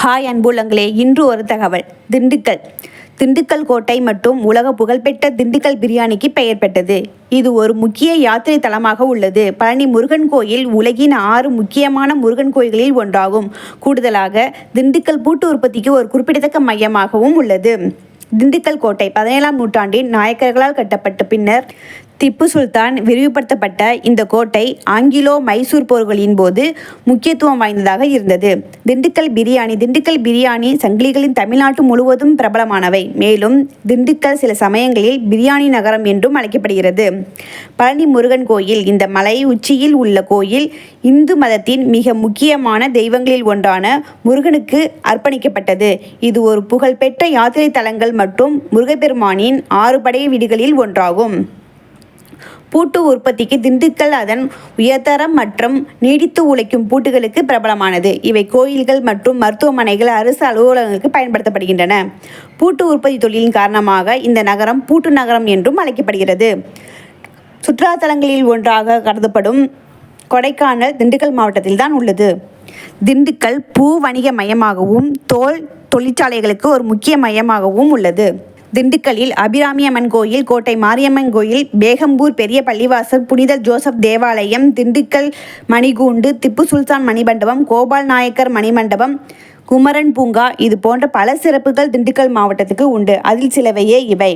Hi அன்புள்ளங்களே இன்று ஒரு தகவல். திண்டுக்கல். திண்டுக்கல் கோட்டை மற்றும் உலக புகழ்பெற்ற திண்டுக்கல் பிரியாணிக்கு பெயர் பெற்றது. இது ஒரு முக்கிய யாத்திரை தலமாக உள்ளது. பழனி முருகன் கோயில் உலகின் ஆறு முக்கியமான முருகன் கோயில்களில் ஒன்றாகும். கூடுதலாக திண்டுக்கல் பூட்டு உற்பத்திக்கு ஒரு குறிப்பிடத்தக்க மையமாகவும் உள்ளது. திண்டுக்கல் கோட்டை பதினேழாம் நூற்றாண்டின் நாயக்கர்களால் கட்டப்பட்ட பின்னர் திப்பு சுல்தான் விரிவுபடுத்தப்பட்ட இந்த கோட்டை ஆங்கிலோ மைசூர் போர்களின் போது முக்கியத்துவம் வாய்ந்ததாக இருந்தது. திண்டுக்கல் பிரியாணி திண்டுக்கல் பிரியாணி சங்கிலிகளின் தமிழ்நாட்டு முழுவதும் பிரபலமானவை. மேலும் திண்டுக்கல் சில சமயங்களில் பிரியாணி நகரம் என்றும் அழைக்கப்படுகிறது. பழனி முருகன் கோயில் இந்த மலை உச்சியில் உள்ள கோயில் இந்து மதத்தின் மிக முக்கியமான தெய்வங்களில் ஒன்றான முருகனுக்கு அர்ப்பணிக்கப்பட்டது. இது ஒரு புகழ்பெற்ற யாத்திரை தலங்கள் மற்றும் முருகப்பெருமானின் ஆறு படை வீடுகளில் ஒன்றாகும். பூட்டு உற்பத்திக்கு திண்டுக்கல் அதன் உயர்தரம் மற்றும் நீடித்து உழைக்கும் பூட்டுகளுக்கு பிரபலமானது. இவை கோயில்கள் மற்றும் மருத்துவமனைகள் அரசு அலுவலகங்களுக்கு பயன்படுத்தப்படுகின்றன. பூட்டு உற்பத்தி தொழிலின் காரணமாக இந்த நகரம் பூட்டு நகரம் என்றும் அழைக்கப்படுகிறது. சுற்றுலாத்தலங்களில் ஒன்றாக கருதப்படும் கொடைக்கானல் திண்டுக்கல் மாவட்டத்தில் தான் உள்ளது. திண்டுக்கல் பூ வணிக மையமாகவும் தோல் தொழிற்சாலைகளுக்கு ஒரு முக்கிய மையமாகவும் உள்ளது. திண்டுக்கல்லில் அபிராமி அம்மன் கோயில் கோட்டை மாரியம்மன் கோயில் பேகம்பூர் பெரிய பள்ளிவாசல் புனித ஜோசப் தேவாலயம் திண்டுக்கல் மணிகூண்டு திப்பு சுல்தான் மணிமண்டபம் கோபால் நாயக்கர் மணிமண்டபம் குமரன் பூங்கா இது போன்ற பல சிறப்புகள் திண்டுக்கல் மாவட்டத்துக்கு உண்டு. அதில் சிலவையே இவை.